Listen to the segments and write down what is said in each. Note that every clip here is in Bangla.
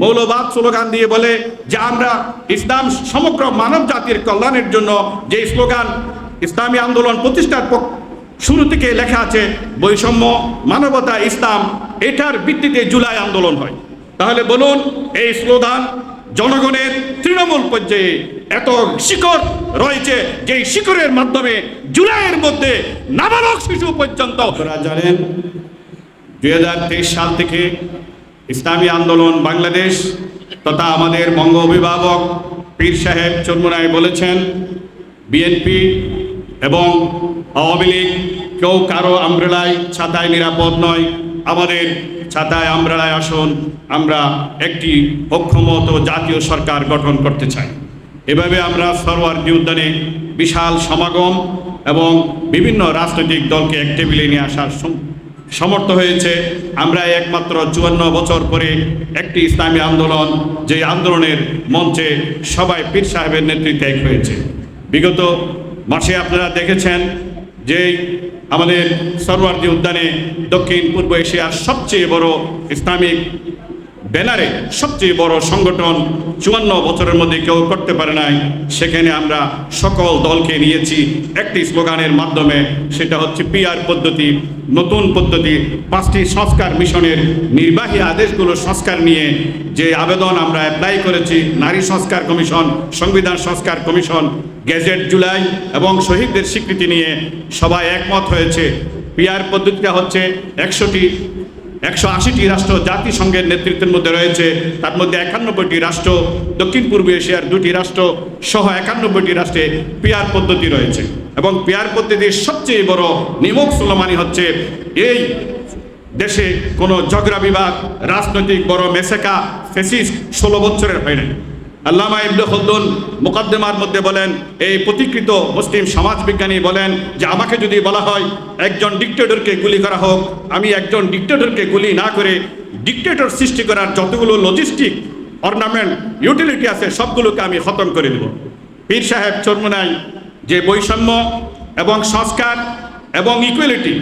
মৌলবাদ স্লোগান দিয়ে বলে যে আমরা ইসলাম সমগ্র মানব জাতির কল্যাণের জন্য যে স্লোগান ইসলামী আন্দোলন প্রতিষ্ঠার শুরু থেকে লেখা আছে, বৈষম্য, মানবতা, ইসলাম, এটার ভিত্তিতে জুলাই আন্দোলন হয়। তাহলে বলুন, এই স্লোগান জনগণের তৃণমূল পর্যায়ে এত শিকড় রয়েছে যে শিকড়ের মাধ্যমে জুলাইয়ের মধ্যে নাবালক শিশু পর্যন্ত জানেন, দুই হাজার তেইশ সাল থেকে ইসলামী আন্দোলন বাংলাদেশ তথা আমাদের বঙ্গ অভিভাবক পীর সাহেব চর্মনায় বলেছেন, বিএনপি এবং আওয়ামী লীগ কেউ কারও আমব্রেলায় ছাতায় নিরাপদ নয়। আমাদের ছাতায় আমব্রেলায় আসুন, আমরা একটি অক্ষমত জাতীয় সরকার গঠন করতে চাই। এভাবে আমরা সরোয়ার্দী উদ্যানে বিশাল সমাগম এবং বিভিন্ন রাজনৈতিক দলকে এক টেবিলে নিয়ে আসার সমর্থ হয়েছে। আমরা একমাত্র চুয়ান্ন বছর পরে একটি ইসলামী আন্দোলন যে আন্দোলনের মঞ্চে সবাই পীর সাহেবের নেতৃত্বে এক হয়েছে। বিগত মাসে আপনারা দেখেছেন যে আমাদের সরওয়ার্দী উদ্যানে দক্ষিণ পূর্ব এশিয়ার সবচেয়ে বড় ইসলামিক ব্যানারে সবচেয়ে বড় সংগঠন চুয়ান্ন বছরের মধ্যে কেউ করতে পারে নাই, সেখানে আমরা সকল দলকে নিয়েছি। একটি স্লোগানের মাধ্যমে সেটা হচ্ছে পিআর পদ্ধতি, নতুন পদ্ধতি, পাঁচটি সংস্কার মিশনের নির্বাহী আদেশগুলো সংস্কার নিয়ে যে আবেদন আমরা অ্যাপ্লাই করেছি, নারী সংস্কার কমিশন, সংবিধান সংস্কার কমিশন গেজেট জুলাই এবং শহীদদের স্বীকৃতি নিয়ে সবাই একমত হয়েছে। পিআর পদ্ধতিটা হচ্ছে একশোটি একশো আশিটি রাষ্ট্র জাতিসংঘের নেতৃত্বের মধ্যে রয়েছে। তার মধ্যে একানব্বইটি রাষ্ট্র, দক্ষিণ পূর্ব এশিয়ার দুটি রাষ্ট্র সহ একানব্বইটি রাষ্ট্রে পিয়ার পদ্ধতি রয়েছে। এবং পিয়ার পদ্ধতির সবচেয়ে বড় নিমক সুলমানি হচ্ছে এই দেশে কোনো ঝগড়া বিভাগ রাজনৈতিক বড় মেসেকা ফেসিস ষোলো বছরের হয় নাই আল্লামা ইবনে খলদুন মুকদ্দমার মধ্যে বলেন, এই প্রতিকৃত মুসলিম সমাজবিজ্ঞানী বলেন যে আমাকে যদি বলা হয় একজন ডিক্টেটরকে গুলি করা হোক, আমি একজন ডিক্টেটরকে গুলি না করে ডিক্টেটর সৃষ্টি করার যতগুলো লজিস্টিক অর্নামেন্ট ইউটিলিটি আছে, সবগুলোকে আমি খতম করে দেব। পীর সাহেব চর্মনাই যে বৈষম্য এবং সংস্কার এবং ইকুয়ালিটি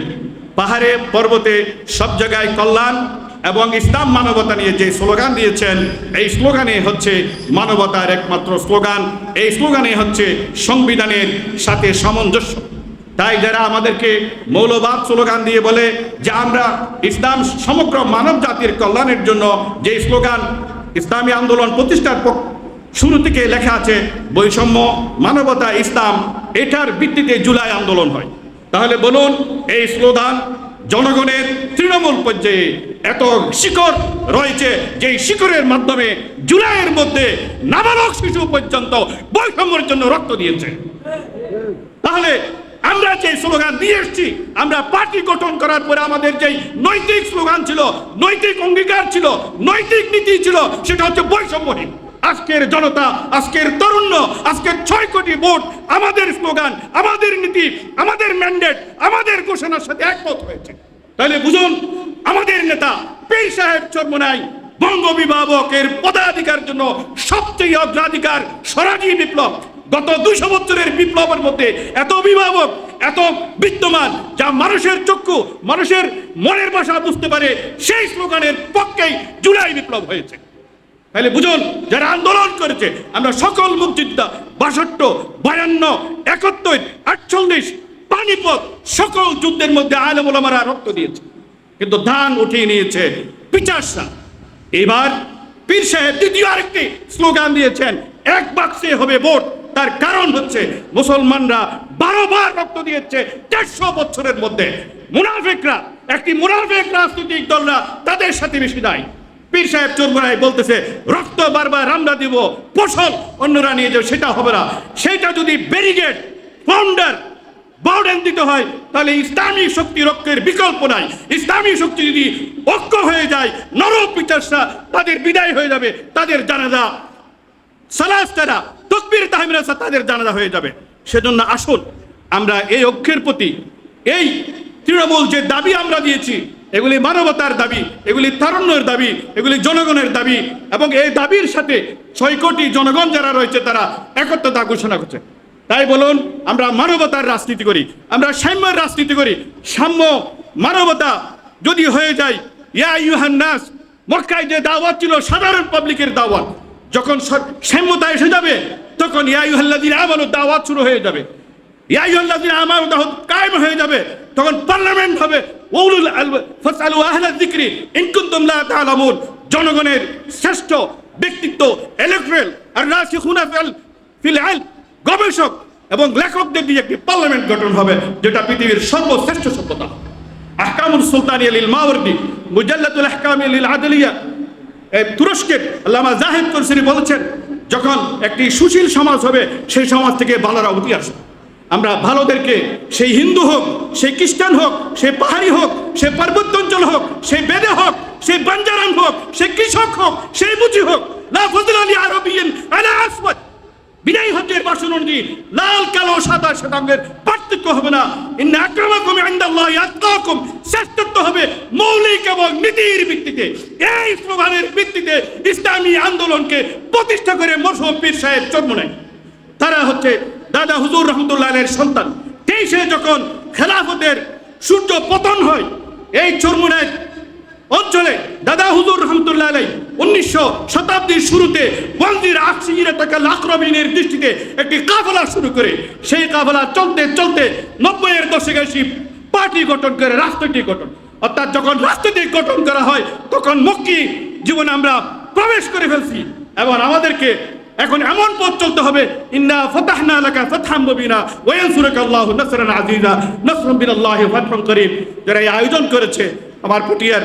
পাহাড়ে, পর্বতে সব জায়গায় কল্যাণ এবং ইসলাম মানবতা নিয়ে যে স্লোগান দিয়েছেন, এই স্লোগানে হচ্ছে মানবতার একমাত্র স্লোগান। এই স্লোগানে হচ্ছে সংবিধানের সাথে সামঞ্জস্য। তাই যারা আমাদেরকে মৌলবাদ স্লোগান দিয়ে বলে যে আমরা ইসলাম সমগ্র মানব জাতির কল্যাণের জন্য যে স্লোগান ইসলামী আন্দোলন প্রতিষ্ঠার শুরু থেকে লেখা আছে, বৈষম্য, মানবতা, ইসলাম, এটার ভিত্তিতে জুলাই আন্দোলন হয়। তাহলে বলুন, এই স্লোগান জনগণের তৃণমূল পর্যায়ে এত শিকড় রয়েছে যে শিকড়ের মাধ্যমে জুলাইয়ের মধ্যে নাবালক শিশু পর্যন্ত বৈষম্যের জন্য রক্ত দিয়েছে। তাহলে আমরা যে স্লোগান দিয়ে এসছি, আমরা পার্টি গঠন করার পরে আমাদের যেই নৈতিক স্লোগান ছিল, নৈতিক অঙ্গীকার ছিল, নৈতিক নীতি ছিল, সেটা হচ্ছে বৈষম্যহীন। আজকের জনতা, আজকের তরুণ্য, আজকের ছয় কোটি ভোট, আমাদের স্লোগান, আমাদের নীতি, আমাদের ম্যান্ডেট আমাদের ঘোষণার সাথে একমত হয়েছে। তাহলে বুঝুন আমাদের নেতা পীর সাহেব চর্মনাই বঙ্গ বিভাবকের পদাধিকার জন্য সবচেয়ে অগ্রাধিকার স্বরাজী বিপ্লব। গত দুইশো বছরের বিপ্লবের মধ্যে এত অভিভাবক, এত বিদ্যমান, যা মানুষের চক্ষু, মানুষের মনের ভাষা বুঝতে পারে, সেই স্লোগানের পক্ষেই জুলাই বিপ্লব হয়েছে। তাহলে বুঝুন, যারা আন্দোলন করেছে, আমরা সকল মুক্তিযোদ্ধা বাষট্ট, বায়ান্ন, একাত্তর, আটচল্লিশ, পানিপথ সকল যুদ্ধের মধ্যে আলমোলামারা রক্ত দিয়েছে। কিন্তু ধান উঠিয়ে নিয়েছে পিচারসা এবার পীর সাহেব দ্বিতীয় আরেকটি স্লোগান দিয়েছেন, এক বাক্সে হবে ভোট। তার কারণ হচ্ছে মুসলমানরা বারো বার রক্ত দিয়েছে চারশো বছরের মধ্যে। মুনাফিকরা, একটি মুনাফিক রাজনৈতিক দলরা তাদের সাথে বেশি দেয় পীর সাহেব চোরমোনাই বলতেছে, রক্ত বারবার আমরা দিব, ফসল অন্যরা নিয়ে যাও সেটা হবে না। সেটা যদি ব্যারিগেড ফাউন্ডার বাউডেন দিতে হয়, তাহলে ইসলামী শক্তি রক্ষের বিকল্প নাই। ইসলামী শক্তি যদি ঐক্য হয়ে যায় নর পিচারসা তাদের বিদায় হয়ে যাবে, তাদের জানাজা সালাস্তারা তকবির তাহমিরাসা তাদের জানাজা হয়ে যাবে। সেজন্য আসুন, আমরা এই ঐক্যের প্রতি, এই তৃণমূল যে দাবি আমরা দিয়েছি, এগুলি মানবতার দাবি, এগুলি তারুণ্যের দাবি, এগুলি জনগণের দাবি, এবং এই দাবির সাথে ছয় কোটি জনগণ যারা রয়েছে, তারা একত্রতা ঘোষণা করছে। তাই বলুন, আমরা মানবতার রাজনীতি করি, আমরা সাম্যের রাজনীতি করি। সাম্য, মানবতা যদি হয়ে যায়, ইয়া ইউহান্নাস মক্কায় যে দাওয়াত ছিল, সাধারণ পাবলিকের দাওয়াত, যখন সাম্যতা এসে যাবে, তখন ইয়াইহাল্লাদিন আমানু দাওয়াত শুরু হয়ে যাবে। ইয়াইহাল্লাদিন আমানু দাওয়াত কায়েম হয়ে যাবে, তখন পার্লামেন্ট হবে। ওউলুল ফাসআলু জনগণের শ্রেষ্ঠ ব্যক্তিত্ব ইলেকট্রাল আর রাসিখুনা ফিল গবেষক এবং লেখকদের দিয়ে একটি পার্লামেন্ট গঠন হবে, যেটা পৃথিবীর সর্বশ্রেষ্ঠ সভ্যতা। আহকামুল সুলতানিয়া লিল মাওয়ারদি মুজাল্লাতুল আহকাম লিল আদলিয়া। এই তুরস্কের আল্লামা জাহিদ কুরসিনি বলেছেন, যখন একটি সুশীল সমাজ হবে, সেই সমাজ থেকে ভালোরা উঠে আসবে। আমরা ভালোদেরকে, সেই হিন্দু হোক, সেই খ্রিস্টান হোক সে পাহাড়ি হোক সে পার্বত্য অঞ্চল হোক সে বেদে হোক, সেই বাঞ্জারান হোক সে কৃষক হোক, সেই বুঝি হোক, লা ফজল আলী আলা বিদায় হজ্জের বাসন অনুযায়ী লাল, কালো, সাদা, শ্বেতাঙ্গের পার্থক্য হবে না। ইন্ন আক্রমাকুম ইনদাল্লাহি আতকাকুম। শ্রেষ্ঠত্ব হবে মৌলিক এবং নীতির ভিত্তিতে। এই স্লোগানের ভিত্তিতে ইসলামী আন্দোলনকে প্রতিষ্ঠা করে মরহুম পীর সাহেব জন্ম নেয় তারা হচ্ছে দাদা হুজুর রহমতুল্লাহের সন্তান। তেইশে যখন খেলাফতের সূর্য পতন হয়, এই চর্মনায় অঞ্চলে দাদা হুজুর রহমতুল্লাহ আলাই উনিশশো শতাব্দীর শুরুতে ওয়ান্দির আকসিরা টাকা লাকরবিনের দৃষ্টিতে একটি কাফলা শুরু করে। সেই কাফলা চলতে চলতে নব্বইয়ের দশকে এসে পার্টি গঠন করে, রাজনৈতিক গঠন। অর্থাৎ যখন রাজনৈতিক গঠন করা হয়, তখন মক্কি জীবনে আমরা প্রবেশ করে ফেলছি। এবং আমাদেরকে এখন এমন পথ চলতে হবে, ইন্না ফাতাহনা লাকা ফাতহাম মুবিনা ওয়া ইয়ানসুরুকা আল্লাহু নাসরান আজিজা নাসরুম বিনাল্লাহি ফাতহুন করিম, যারা এই আয়োজন করেছে, আমার পটিয়ার